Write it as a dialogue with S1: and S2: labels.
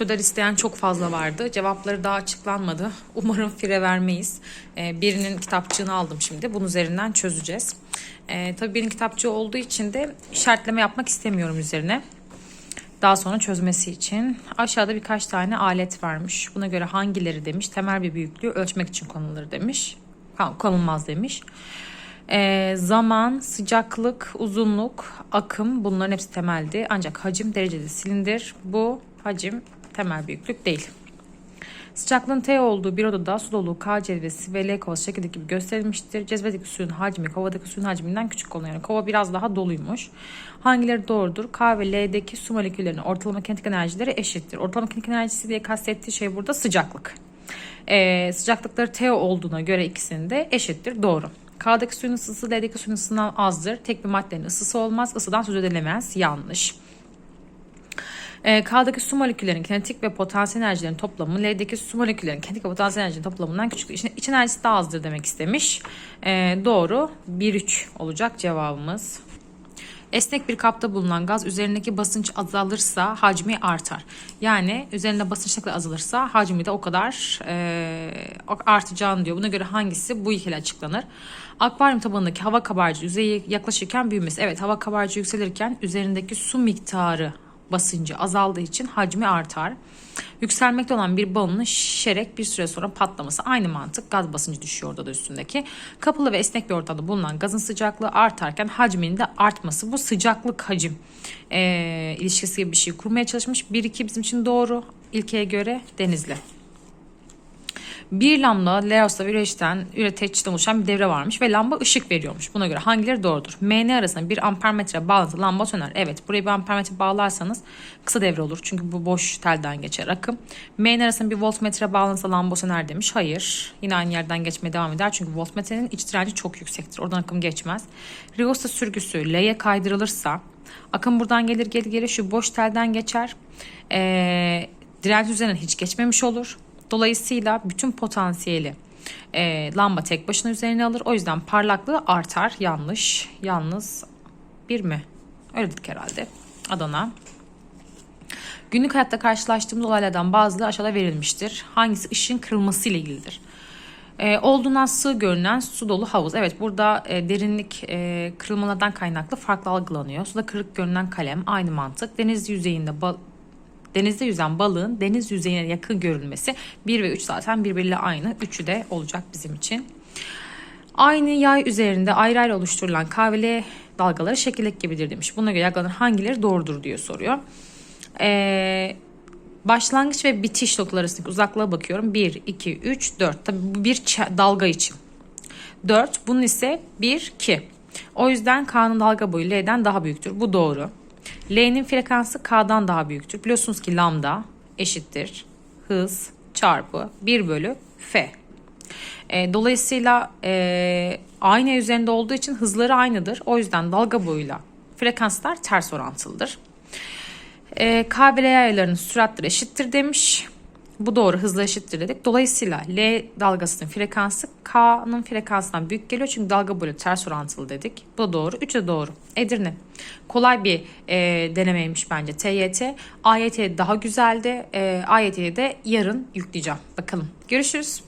S1: TÖDER isteyen çok fazla vardı. Cevapları daha açıklanmadı. Umarım fire vermeyiz. Ee, birinin kitapçığını aldım şimdi. Bunun üzerinden çözeceğiz. Ee, tabii birinin kitapçığı olduğu için de işaretleme yapmak istemiyorum üzerine. Daha sonra çözmesi için. Aşağıda birkaç tane alet varmış. Buna göre hangileri demiş. Temel bir büyüklüğü ölçmek için konulur demiş. Konulmaz demiş. Ee, zaman, sıcaklık, uzunluk, akım bunların hepsi temeldi. Ancak hacim dereceli silindir. Bu hacim temel büyüklük değil. Sıcaklığın T olduğu bir odada su dolu K cilvesi ve L kovası şekildeki gibi gösterilmiştir. Cezvedeki suyun hacmi kovadaki suyun hacminden küçük oluyor. Yani kova biraz daha doluymuş. Hangileri doğrudur? K ve L'deki su moleküllerinin ortalama kinetik enerjileri eşittir. Ortalama kinetik enerjisi diye kastettiği şey burada sıcaklık. Ee, sıcaklıkları T olduğuna göre ikisinin de eşittir. Doğru. K'daki suyun ısısı L'deki suyun ısısından azdır. Tek bir maddenin ısısı olmaz. Isıdan söz edilemez. Yanlış. E, K'daki su moleküllerinin kinetik ve potansiyel enerjilerin toplamı L'deki su moleküllerinin kinetik ve potansiyel enerjilerin toplamından küçüktür. İç, iç enerjisi daha azdır demek istemiş. E, doğru. 1-3 olacak cevabımız. Esnek bir kapta bulunan gaz üzerindeki basınç azalırsa hacmi artar. Yani üzerinde basınç ne kadar azalırsa hacmi de o kadar e, artacağını diyor. Buna göre hangisi bu ikili açıklanır? Akvaryum tabanındaki hava kabarcığı yüzeye yaklaşırken büyümesi. Evet hava kabarcığı yükselirken üzerindeki su miktarı basıncı azaldığı için hacmi artar. Yükselmekte olan bir balonun şişerek bir süre sonra patlaması aynı mantık. Gaz basıncı düşüyor orada da üstündeki. Kapalı ve esnek bir ortamda bulunan gazın sıcaklığı artarken hacminin de artması. Bu sıcaklık hacim e, ilişkisi gibi bir şey kurmaya çalışmış. 1-2 bizim için doğru. İlkeye göre denizli. Bir lamba Leos'ta üreticiden, üreticiden oluşan bir devre varmış ve lamba ışık veriyormuş. Buna göre hangileri doğrudur? MN arasında bir ampermetre bağlantı lamba söner. Evet buraya bir ampermetre bağlarsanız kısa devre olur. Çünkü bu boş telden geçer akım. MN arasında bir voltmetre bağlantı lamba söner demiş. Hayır. Yine aynı yerden geçmeye devam eder. Çünkü voltmetrenin iç direnci çok yüksektir. Oradan akım geçmez. Riosta sürgüsü L'ye kaydırılırsa akım buradan gelir gelir gelir şu boş telden geçer. Ee, direnç üzerinden hiç geçmemiş olur. Dolayısıyla bütün potansiyeli e, lamba tek başına üzerine alır. O yüzden parlaklığı artar. Yanlış. Yalnız bir mi? Öyle dedik herhalde. Adana. Günlük hayatta karşılaştığımız olaylardan bazıları aşağıda verilmiştir. Hangisi ışığın kırılması ile ilgilidir? E, olduğundan sığ görünen su dolu havuz. Evet burada e, derinlik e, kırılmalardan kaynaklı farklı algılanıyor. Suda kırık görünen kalem aynı mantık. Deniz yüzeyinde ba- denizde yüzen balığın deniz yüzeyine yakın görülmesi 1 ve 3 zaten birbiriyle aynı. Üçü de olacak bizim için. Aynı yay üzerinde ayrı ayrı oluşturulan kahveli dalgaları şekillik gibidir demiş. Buna göre yargıların hangileri doğrudur diye soruyor. Ee, başlangıç ve bitiş noktaları arasındaki uzaklığa bakıyorum. 1, 2, 3, 4. Tabii bu bir dalga için. 4. Bunun ise 1, 2. O yüzden K'nın dalga boyu L'den daha büyüktür. Bu doğru. L'nin frekansı K'dan daha büyüktür. Biliyorsunuz ki lambda eşittir hız çarpı 1 bölü F. E, dolayısıyla e, üzerinde olduğu için hızları aynıdır. O yüzden dalga boyuyla frekanslar ters orantılıdır. E, K ve L yaylarının süratleri eşittir demiş. Bu doğru hızla eşittir dedik. Dolayısıyla L dalgasının frekansı K'nın frekansından büyük geliyor. Çünkü dalga boyu ters orantılı dedik. Bu da doğru. Üçü de doğru. Edirne. Kolay bir e, denemeymiş bence TYT. AYT daha güzeldi. E, AYT'yi de yarın yükleyeceğim. Bakalım. Görüşürüz.